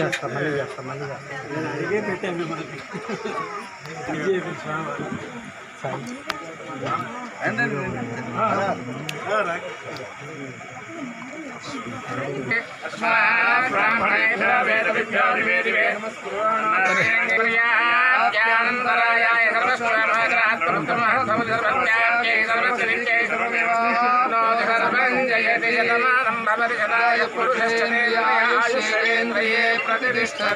చేస్తా మళ్ళీ చేస్తా మళ్ళీ సర్వం జయతి జగమా మళ్ళీ చేస్తా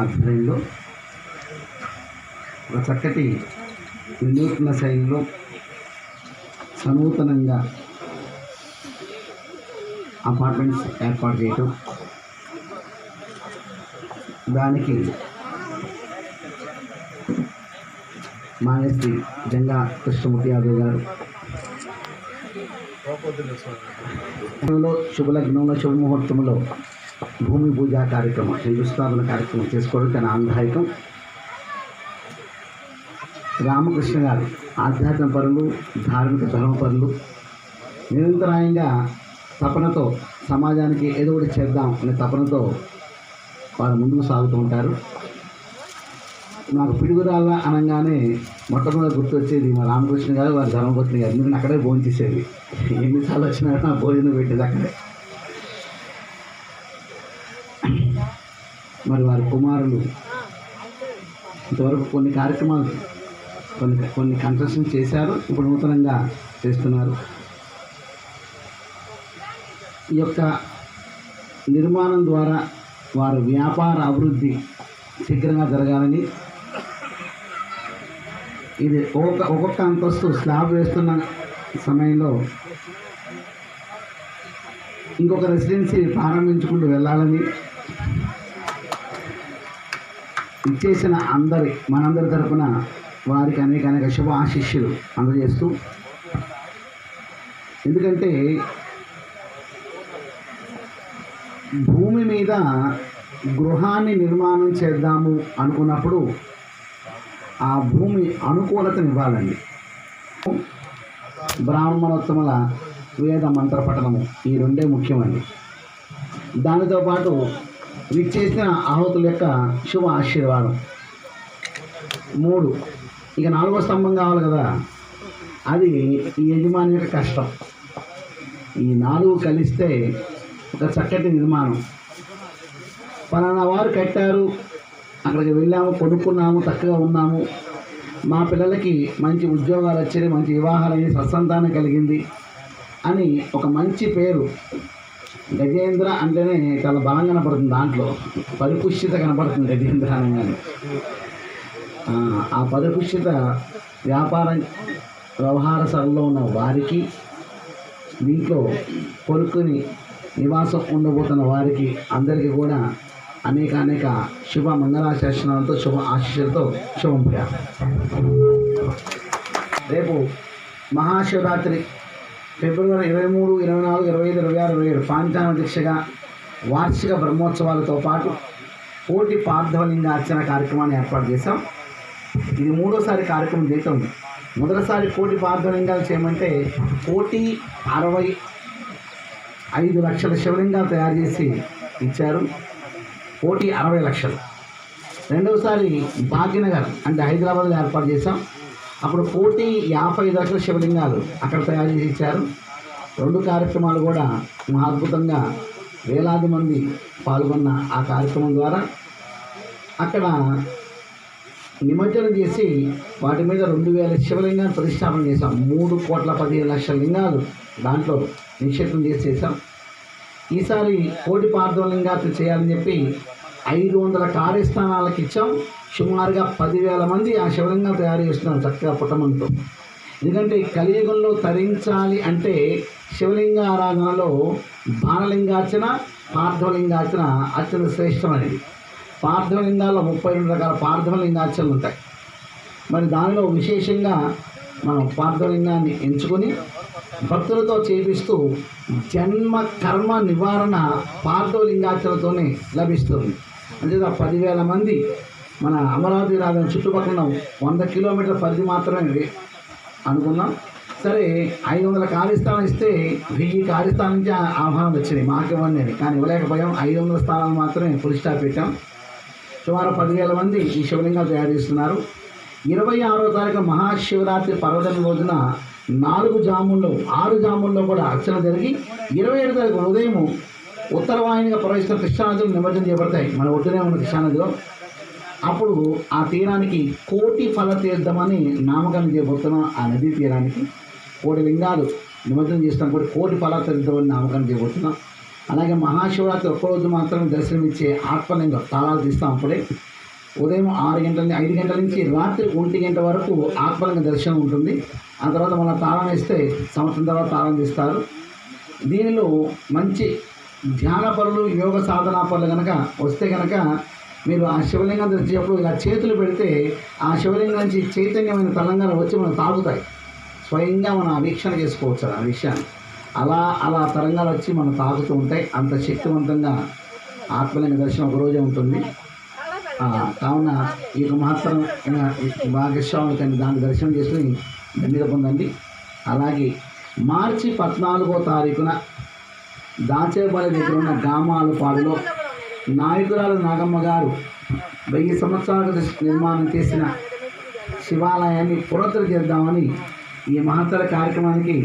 ఆధ్వర్యంలో ఒక చక్కటి వినూత్న శైలిలో సనూతనంగా అపార్ట్మెంట్స్ ఏర్పాటు చేయటం దానికి మానేశ్రీ జంగా కృష్ణమూర్తి యాదవ్ గారు. శుభలగ్నంలో శుభముహూర్తంలో భూమి పూజ కార్యక్రమం శంకుస్థాపన కార్యక్రమం చేసుకోవడం తన ఆందాయకం రామకృష్ణ గారు ఆధ్యాత్మ పరులు ధార్మిక ధర్మపరులు. నిరంతరాయంగా తపనతో సమాజానికి ఏదో ఒకటి చేద్దాం అనే తపనతో వారు ముందుకు సాగుతూ ఉంటారు. నాకు పిడుగురాళ్ళ అనగానే మొట్టమొదటి గుర్తొచ్చేది మా రామకృష్ణ గారు వారి ధర్మపత్ని గారు. ఎందుకంటే అక్కడే భోజనం చేసేది. ఎన్నిసార్లు వచ్చినా నా భోజనం పెట్టేది అక్కడే. మరి వారి కుమారులు ఇంతవరకు కొన్ని కార్యక్రమాలు కొన్ని కొన్ని కన్స్ట్రక్షన్ చేశారు. ఇప్పుడు నూతనంగా చేస్తున్నారు. యొక్క నిర్మాణం ద్వారా వారి వ్యాపార అభివృద్ధి శీఘ్రంగా జరగాలని. ఇది ఒక్కొక్క ఒక్కొక్క అంతస్తు స్లాబ్ వేస్తున్న సమయంలో ఇంకొక రెసిడెన్సీ ప్రారంభించుకుంటూ వెళ్ళాలని ఇచ్చేసిన అందరి మనందరి తరఫున వారికి అనేక అనేక శుభ ఆశిష్యులు అందజేస్తూ. ఎందుకంటే భూమి మీద గృహాన్ని నిర్మాణం చేద్దాము అనుకున్నప్పుడు ఆ భూమి అనుకూలతనివ్వాలండి బ్రాహ్మణోత్తముల వేద మంత్ర పఠనము ఈ రెండే ముఖ్యమండి. దానితో పాటు విచ్చేసిన ఆహుతుల యొక్క శుభ ఆశీర్వాదం. మూడు ఇక నాలుగో స్తంభం కావాలి కదా. అది ఈ యజమాని యొక్క కష్టం. ఈ నాలుగు కలిస్తే ఒక చక్కటి నిర్మాణం. పలానా వారు కట్టారు అక్కడికి వెళ్ళాము కొనుక్కున్నాము చక్కగా ఉన్నాము. మా పిల్లలకి మంచి ఉద్యోగాలు వచ్చాయి మంచి వివాహాలయ్యి సత్సంతానం కలిగింది అని ఒక మంచి పేరు. గజేంద్ర అంటేనే చాలా బలం కనపడుతుంది దాంట్లో. పరిపుష్యత కనపడుతుంది గజేంద్ర అనగానే. ఆ, పరిపుష్యత వ్యాపార వ్యవహార సరళలో ఉన్న వారికి దీంట్లో కొనుక్కుని నివాసం ఉండబోతున్న వారికి అందరికీ కూడా అనేక అనేక శుభ మంగళాశాసనాలతో శుభ ఆశీస్సులతో శుభం ప్రియ. రేపు మహాశివరాత్రి ఫిబ్రవరి ఇరవై మూడు ఇరవై నాలుగు ఇరవై ఐదు ఇరవై ఆరు ఇరవై ఏడు పాంచాన దీక్షగా వార్షిక బ్రహ్మోత్సవాలతో పాటు కోటి పార్థవలింగ అర్చన కార్యక్రమాన్ని ఏర్పాటు చేశాం. ఇది మూడోసారి కార్యక్రమం చేయటం మొదటిసారి కోటి పార్థవలింగాలు చేయమంటే కోటి అరవై ఐదు లక్షల శివలింగాలు తయారు చేసి ఇచ్చారు. కోటి అరవై లక్షలు. రెండవసారి భాగ్యనగర్ అంటే హైదరాబాద్లో ఏర్పాటు చేశాం. అప్పుడు కోటి యాభై లక్షల శివలింగాలు అక్కడ తయారు చేసి ఇచ్చారు. రెండు కార్యక్రమాలు కూడా మా అద్భుతంగా వేలాది మంది పాల్గొన్న ఆ కార్యక్రమం ద్వారా అక్కడ నిమజ్జనం చేసి వాటి మీద రెండు వేల శివలింగాలు ప్రతిష్టాపన చేశాం. మూడు కోట్ల పదిహేను లక్షల లింగాలు దాంట్లో నిక్షేపం చేసి ఈసారి కోటి పార్థవలింగాలు చేయాలని చెప్పి ఐదు వందల కార్యస్థానాలకు ఇచ్చాం. సుమారుగా పదివేల మంది ఆ శివలింగం తయారు చేస్తున్నారు చక్కగా పుట్టమంతో ఎందుకంటే కలియుగంలో తరించాలి అంటే శివలింగ ఆరాధనలో బాణలింగార్చన పార్థవలింగార్చన అత్యంత శ్రేష్టమైనది. పార్థవలింగాల్లో ముప్పై రెండు రకాల పార్థవలింగార్చనలు ఉంటాయి. మరి దానిలో విశేషంగా మనం పార్థవలింగాన్ని ఎంచుకొని భక్తులతో చేపిస్తూ జన్మ కర్మ నివారణ పార్థవలింగాచలతోనే లభిస్తుంది. అంతేదా పదివేల మంది మన అమరావతి రాజధాని చుట్టుపక్కల వంద కిలోమీటర్ల పరిధి మాత్రమే అనుకున్నాం. సరే ఐదు వందల కార్యస్థానం ఇస్తే వెయ్యి కార్యస్థానం నుంచి ఆ- ఆహ్వానాలు వచ్చినాయి మాకివ్వండి అని కానీ ఇవ్వలేకపోయాం. ఐదు వందల స్థానాలు మాత్రమే ఫుల్ స్టాప్ పెట్టాం. సుమారు పదివేల మంది ఈ శివలింగాలు తయారు చేస్తున్నారు. ఇరవై ఆరో తారీఖు మహాశివరాత్రి పర్వదిన రోజున నాలుగు జాముల్లో ఆరు జాముల్లో కూడా అర్చన జరిగి ఇరవై ఏడు తారీఖు ఉదయం ఉత్తరవాహినిగా ప్రవహిస్తున్న కృష్ణానదులు నిమజ్జనం చేయబడతాయి. మన ఒడ్డునే ఉన్న కృష్ణానదిలో. అప్పుడు ఆ తీరానికి కోటి ఫల తీర్థమని నామకరణం చేయబోతున్నాం ఆ నదీ తీరానికి కోటి లింగాలు నిమజ్జనం చేస్తాం. కూడా కోటి ఫల తీర్థమని నామకరణం చేయబోతున్నాం అలాగే మహాశివరాత్రి ఒక్కరోజు మాత్రం దర్శనమిచ్చే ఆత్మలింగం తాళాలు తీస్తాం అప్పుడే. ఉదయం ఆరు గంటల నుంచి ఐదు గంటల నుంచి రాత్రి ఒంటి గంట వరకు ఆత్మలింగ దర్శనం ఉంటుంది. ఆ తర్వాత మన తాళం వేస్తే సంవత్సరం తర్వాత తాళం తీస్తారు. దీనిలో మంచి ధ్యాన పనులు యోగ సాధనా పనులు కనుక వస్తే కనుక మీరు ఆ శివలింగం తెచ్చేటప్పుడు ఇలా చేతులు పెడితే ఆ శివలింగం నుంచి చైతన్యమైన తలంగాణ వచ్చి మనం తాగుతాయి. స్వయంగా మనం వీక్షణ చేసుకోవచ్చు ఆ విషయాన్ని. అలా అలా తరంగాలు వచ్చి మనం తాగుతూ ఉంటాయి. అంత శక్తివంతంగా ఆత్మలింగ దర్శనం ఒకరోజే ఉంటుంది. కావున ఈ యొక్క మహత్తరమైన భాగస్వామి కానీ దాన్ని దర్శనం చేసుకుని ధన్యత పొందండి అలాగే మార్చి పద్నాలుగో తారీఖున దాచేపల్లి దగ్గర ఉన్న గామాలపాడులో నాయకురాలు నాగమ్మ గారు వెయ్యి సంవత్సరాల నిర్మాణం చేసిన శివాలయాన్ని పునరుద్ధరణ చేద్దామని ఈ మహత్తర కార్యక్రమానికి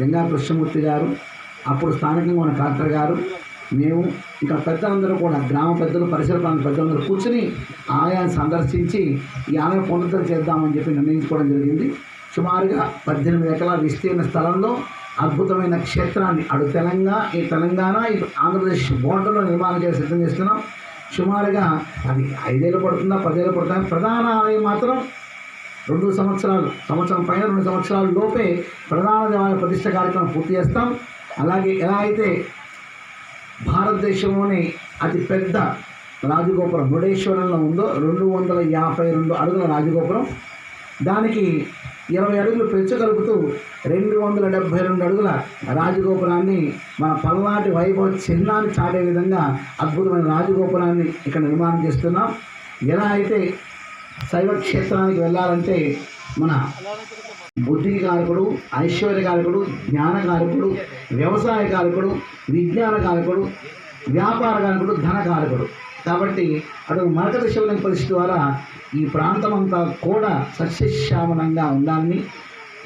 గంగా కృష్ణమూర్తి గారు అప్పుడు స్థానికంగా ఉన్న కలెక్టర్ గారు మేము ఇంకా పెద్దలందరూ కూడా గ్రామ పెద్దలు పరిసర ప్రాంత పెద్దలందరూ కూర్చుని ఆలయాన్ని సందర్శించి ఈ ఆలయం పునరుద్ధరణ చేద్దామని చెప్పి నిర్ణయించుకోవడం జరిగింది. సుమారుగా పద్దెనిమిది ఎకరాల విస్తీర్ణ స్థలంలో అద్భుతమైన క్షేత్రాన్ని అటు తెలంగాణ ఈ తెలంగాణ ఇటు ఆంధ్రప్రదేశ్ బోర్డర్లో నిర్మాణం చేసి సిద్ధం చేస్తున్నాం. సుమారుగా అది ఐదేళ్ళు పడుతుందా పదేళ్ళు పడుతుందా ప్రధాన ఆలయం మాత్రం రెండు సంవత్సరాలు సంవత్సరం పైన రెండు సంవత్సరాల లోపే ప్రధాన దేవాలయ ప్రతిష్ట కార్యక్రమం పూర్తి చేస్తాం. అలాగే ఎలా అయితే భారతదేశంలోని అతిపెద్ద రాజగోపురం మురుడేశ్వరంలో ఉందో రెండు వందల యాభై రెండు అడుగుల రాజగోపురం. దానికి ఇరవై అడుగులు పెంచగలుగుతూ రెండు వందల డెబ్భై రెండు అడుగుల రాజగోపురాన్ని మన పల్నాటి వైభవ చిహ్నాన్ని చాటే విధంగా అద్భుతమైన రాజగోపురాన్ని ఇక్కడ నిర్మాణం చేస్తున్నాం. ఎలా అయితే శైవ క్షేత్రానికి వెళ్ళాలంటే మన బుద్ధికి కారకుడు ఐశ్వర్య కారకుడు జ్ఞాన కారకుడు వ్యవసాయ కారకుడు విజ్ఞాన కారకుడు వ్యాపార కారకుడు ధన కారకుడు. కాబట్టి అటు మరకత శివలింగ పరిస్థితి ద్వారా ఈ ప్రాంతం అంతా కూడా సస్యశ్యామలంగా ఉండాలని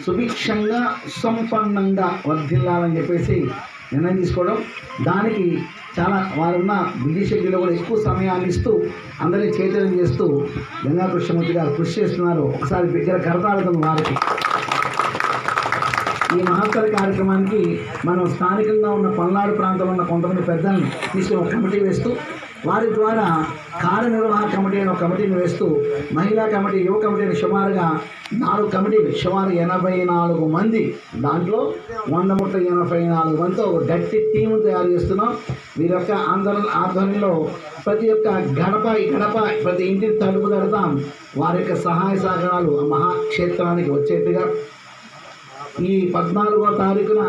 సుభిక్షంగా సంపన్నంగా వర్ధిల్లాలని చెప్పేసి నిర్ణయం తీసుకోవడం. దానికి చాలా వారున్న బిజీ షెడ్యూల్లో కూడా ఎక్కువ సమయాన్ని ఇస్తూ అందరినీ చైతన్యం చేస్తూ గంగా కృష్ణమూర్తి గారు కృషి చేస్తున్నారు. ఒకసారి దగ్గర కరతాళం వారికి. ఈ మహత్తర కార్యక్రమానికి మనం స్థానికంగా ఉన్న పల్నాడు ప్రాంతంలో ఉన్న కొంతమంది పెద్దలను తీసుకుని ఒక కమిటీ వేస్తూ వారి ద్వారా కార్యనిర్వాహక కమిటీ అని ఒక కమిటీని వేస్తూ మహిళా కమిటీ యువ కమిటీని సుమారుగా నాలుగు కమిటీలు సుమారు ఎనభై నాలుగు మంది. దాంట్లో వంద ముట్ట ఎనభై నాలుగు మందితో ఒక గట్టి టీము తయారు చేస్తున్నాం. వీరి యొక్క ఆందోళన ఆధ్వర్యంలో ప్రతి ఒక్క గడప గడప ప్రతి ఇంటిని తలుపు తడతాం. వారి యొక్క సహాయ సహకారాలు ఆ మహాక్షేత్రానికి వచ్చేట్టుగా ఈ పద్నాలుగో తారీఖున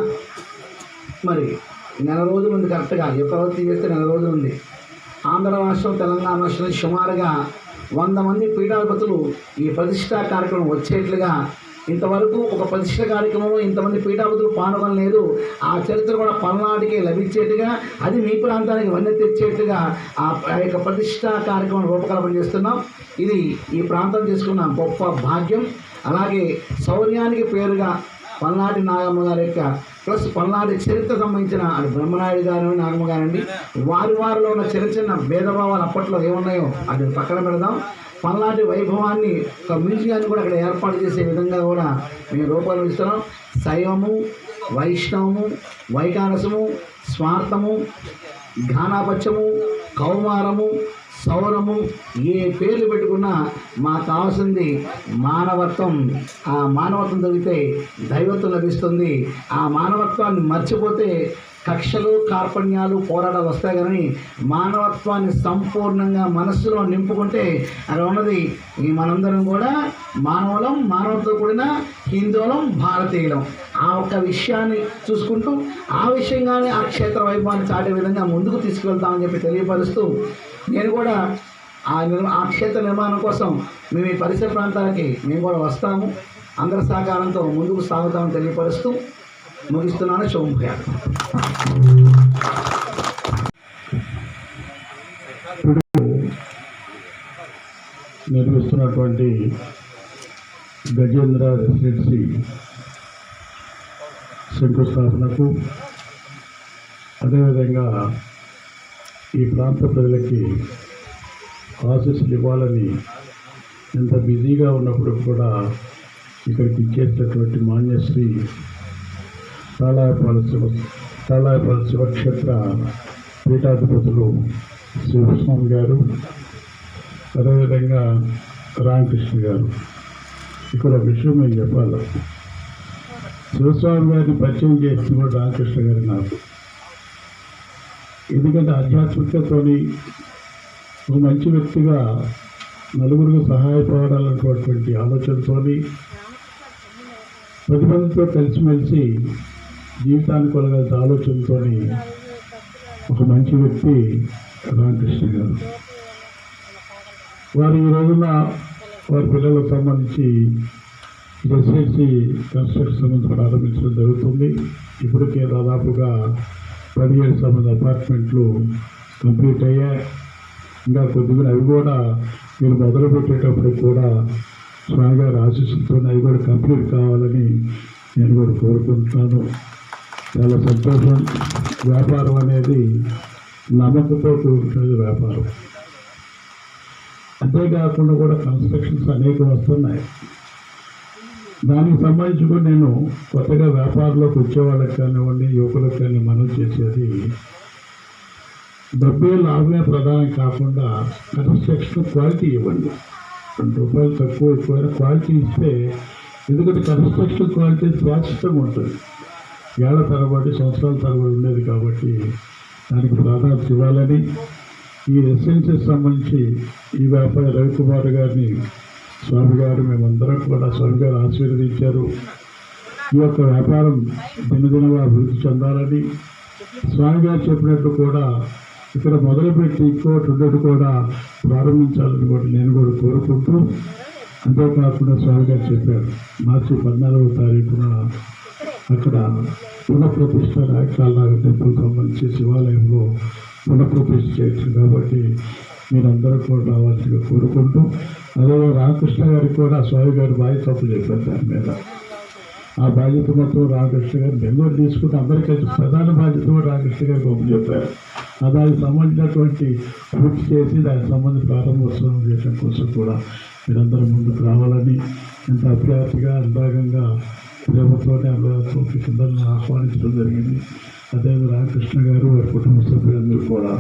మరి నెల రోజులు ఉంది కరెక్ట్గా ఎక్కడ చేస్తే నెల రోజులు ఉంది. ఆంధ్ర రాష్ట్రం తెలంగాణ రాష్ట్రం సుమారుగా వంద మంది పీఠాధిపతులు ఈ ప్రతిష్టా కార్యక్రమం వచ్చేట్లుగా ఇంతవరకు ఒక ప్రతిష్ట కార్యక్రమంలో ఇంతమంది పీఠాధిపతులు పాల్గొనలేదు ఆ చరిత్ర కూడా పల్నాటికి లభించేట్టుగా అది మీ ప్రాంతానికి వన్నె తెచ్చేట్టుగా ఆ యొక్క ప్రతిష్టా కార్యక్రమం రూపకల్పన చేస్తున్నాం. ఇది ఈ ప్రాంతం తీసుకున్న గొప్ప భాగ్యం. అలాగే శౌర్యానికి పేరుగా పల్నాటి నాగమ్మ గారి యొక్క ప్లస్ పల్నాటి చరిత్ర సంబంధించిన బ్రహ్మనాయుడు గారు నాగమ్మ గారండి. వారి వారిలో ఉన్న చిన్న చిన్న భేదభావాలు అప్పట్లో ఏమున్నాయో అది పక్కన పెడదాం. పల్నాటి వైభవాన్ని ఒక మ్యూజియాన్ని కూడా అక్కడ ఏర్పాటు చేసే విధంగా కూడా మేము రూపొందిస్తున్నాం శైవము వైష్ణవము వైకానసము స్వార్థము ఘానాపత్యము కౌమారము సౌరము ఏ పేర్లు పెట్టుకున్నా మాకు కావాల్సింది మానవత్వం. ఆ మానవత్వం దొరికితే దైవత్వం లభిస్తుంది. ఆ మానవత్వాన్ని మర్చిపోతే కక్షలు కార్పణ్యాలు పోరాటాలు వస్తాయి కానీ మానవత్వాన్ని సంపూర్ణంగా మనస్సులో నింపుకుంటే అక్కడ ఉన్నది ఈ మనందరం కూడా మానవులం మానవతో కూడిన హిందువులం భారతీయులం. ఆ ఒక్క విషయాన్ని చూసుకుంటూ ఆ విషయంగానే ఆ క్షేత్ర వైభవాన్ని చాటే విధంగా ముందుకు తీసుకెళ్తామని చెప్పి తెలియపరుస్తూ నేను కూడా ఆ ఆ క్షేత్ర నిర్మాణం కోసం మేము ఈ పరిసర ప్రాంతాలకి మేము కూడా వస్తాము. అందరి సహకారంతో ముందుకు సాగుతామని తెలియపరుస్తూ ముగిస్తున్నాను. శుభభూయా నిర్మిస్తున్నటువంటి గజేంద్ర రెసిడెన్సీ శంకుస్థాపనకు అదేవిధంగా ఈ ప్రాంత ప్రజలకి ఆశీస్సులు ఇవ్వాలని ఎంత బిజీగా ఉన్నప్పుడు కూడా ఇక్కడికి ఇచ్చేటటువంటి మాన్యశ్రీ తాళాయపాల శివ తాళాయపాల శివక్షేత్ర పీఠాధిపతులు శివస్వామి గారు అదేవిధంగా రామకృష్ణ గారు. ఇక్కడ విషయం నేను చెప్పాలి? శివస్వామి గారిని పరిచయం చేసింది రామకృష్ణ గారు నాకు. ఎందుకంటే ఆధ్యాత్మికతోని ఒక మంచి వ్యక్తిగా నలుగురికి సహాయపడాలన్నటువంటి ఆలోచనతోని పది కలిసిమెలిసి జీవితాన్ని కొలగాల్సిన ఆలోచనతో ఒక మంచి వ్యక్తి రామకృష్ణ గారు. వారు ఈ రోజున వారి పిల్లలకు సంబంధించి ఎస్ఎస్సి కన్స్ట్రక్షన్ ప్రారంభించడం జరుగుతుంది. ఇప్పటికే దాదాపుగా పదివేల తొమ్మిది అపార్ట్మెంట్లు కంప్లీట్ అయ్యాయి ఇంకా కొద్దిగా అవి కూడా మీరు మొదలు పెట్టేటప్పుడు కూడా స్వామి గారి అవి కూడా కంప్లీట్ కావాలని నేను కూడా కోరుకుంటున్నాను చాలా సంతోషం. వ్యాపారం అనేది నమ్మకంతో కూడుకున్నది వ్యాపారం. అంతేకాకుండా కూడా కన్స్ట్రక్షన్స్ అనేక వస్తున్నాయి. దానికి సంబంధించి కూడా నేను కొత్తగా వ్యాపారంలోకి వచ్చేవాళ్ళకి కానివ్వండి యువకులకు కానీ మనం చేసేది డబ్బే లాభమే ప్రధానం కాకుండా కన్స్ట్రక్షన్ క్వాలిటీ ఇవ్వండి. రెండు రూపాయలు తక్కువ ఎక్కువైనా క్వాలిటీ ఇస్తే ఎందుకంటే కన్స్ట్రక్షన్ క్వాలిటీ శాశ్వతంగా ఉంటుంది. ఏళ్ళ తరబడి సంవత్సరాల తరబడి ఉండేది కాబట్టి దానికి ప్రాధాన్యత ఇవ్వాలని ఈ ఎస్ఎన్సీకి సంబంధించి ఈ వ్యాపారి రవికుమార్ గారిని స్వామి గారు మేమందరం కూడా స్వామి గారు ఆశీర్వదించారు. ఈ యొక్క వ్యాపారం దినదినగా అభివృద్ధి చెందాలని స్వామి గారు చెప్పినట్టు కూడా ఇక్కడ మొదలుపెట్టి ఇంకోటి ఉండేది కూడా ప్రారంభించాలని కూడా నేను కూడా కోరుకుంటూ అంతేకాకుండా స్వామి గారు చెప్పారు. మార్చి పద్నాలుగవ తారీఖున అక్కడ పునఃప్రతిష్ట రాయకాలనాగ టెంపుల్ సంబంధించి శివాలయంలో పునఃప్రతిష్ఠ చేయొచ్చు కాబట్టి మీరందరూ కూడా రావాల్సిగా కోరుకుంటూ అదే రామకృష్ణ గారికి కూడా స్వామి గారు బాధ్యత తప్పు చెప్పారు దాని మీద. ఆ బాధ్యత మొత్తం రామకృష్ణ గారు బెంగళూరు తీసుకుంటే అందరికీ ప్రధాన బాధ్యత కూడా రామకృష్ణ గారికి ఒప్పు చెప్పారు ఆ దానికి సంబంధించినటువంటి పూర్తి చేసి దానికి సంబంధించి ప్రారంభోత్సవం చేయడం కోసం కూడా మీరందరూ ముందుకు రావాలని ఎంత అభ్యర్థిగా అందాగంగా ప్రేమతోనే అందరితో అందరిని ఆహ్వానించడం జరిగింది. అదే రామకృష్ణ గారు వారి కుటుంబ సభ్యులందరూ కూడా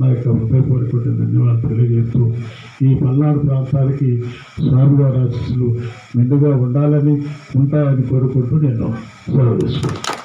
నా యొక్క హృదయపూర్వక ధన్యవాదాలు తెలియజేస్తూ ఈ పల్నాడు ప్రాంతానికి స్వామివారి ఆశీస్సులు మెండుగా ఉండాలని ఉంటాయని కోరుకుంటూ నేను సెలవు తీసుకుంటాను